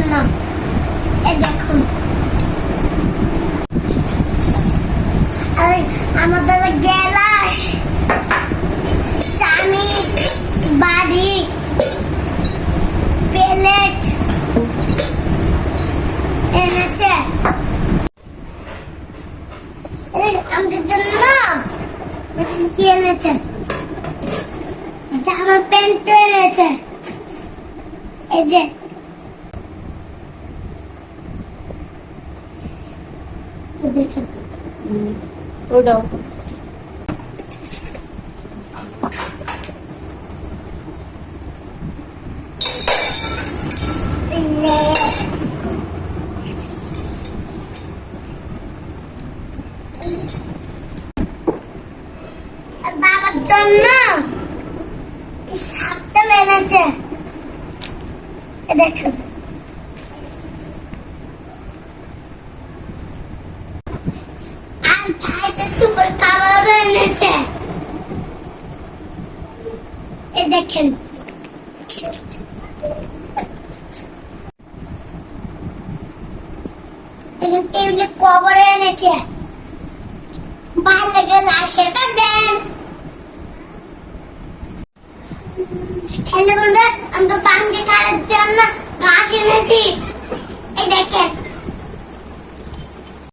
জন্য এই দেখুন আমাদের গ্যালাস চামিচ, বাড়ি, প্লেট এনেছে। আমাদের জন্য কি এনেছে? জামা প্যান্ট এনেছে। এই যে দেখুন ওটাও বাবার জন্য দেখুন এনেছে এই দেখেন এখানে টেবিলে কভার এনেছে ভালো লাগলে সেটা দেন হ্যালো বন্ধু